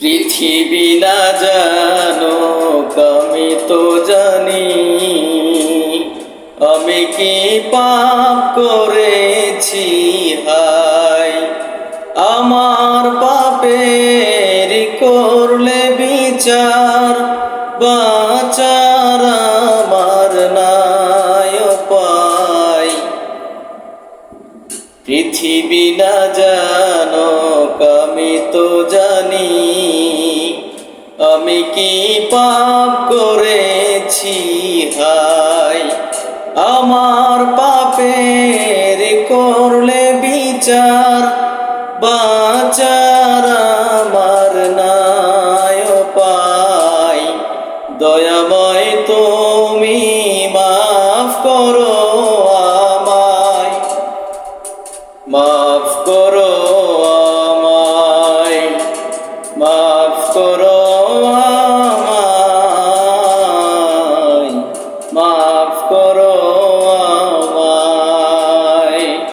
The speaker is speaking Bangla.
পৃথিবী না জানো আমি তো জানি। আমি কি পাপ করেছি? হাই, আমার পাপের করলে বিচার, বাচার আমার নাই পাই পৃথিবী না জানো আমি তো জানি। আমি কি পাপ করেছি হাই আমার পাপের করলে বিচার, বাচার আমার নাই পাই দয়াময় তুমি মাফ করো আমায়। মাফ করো ma.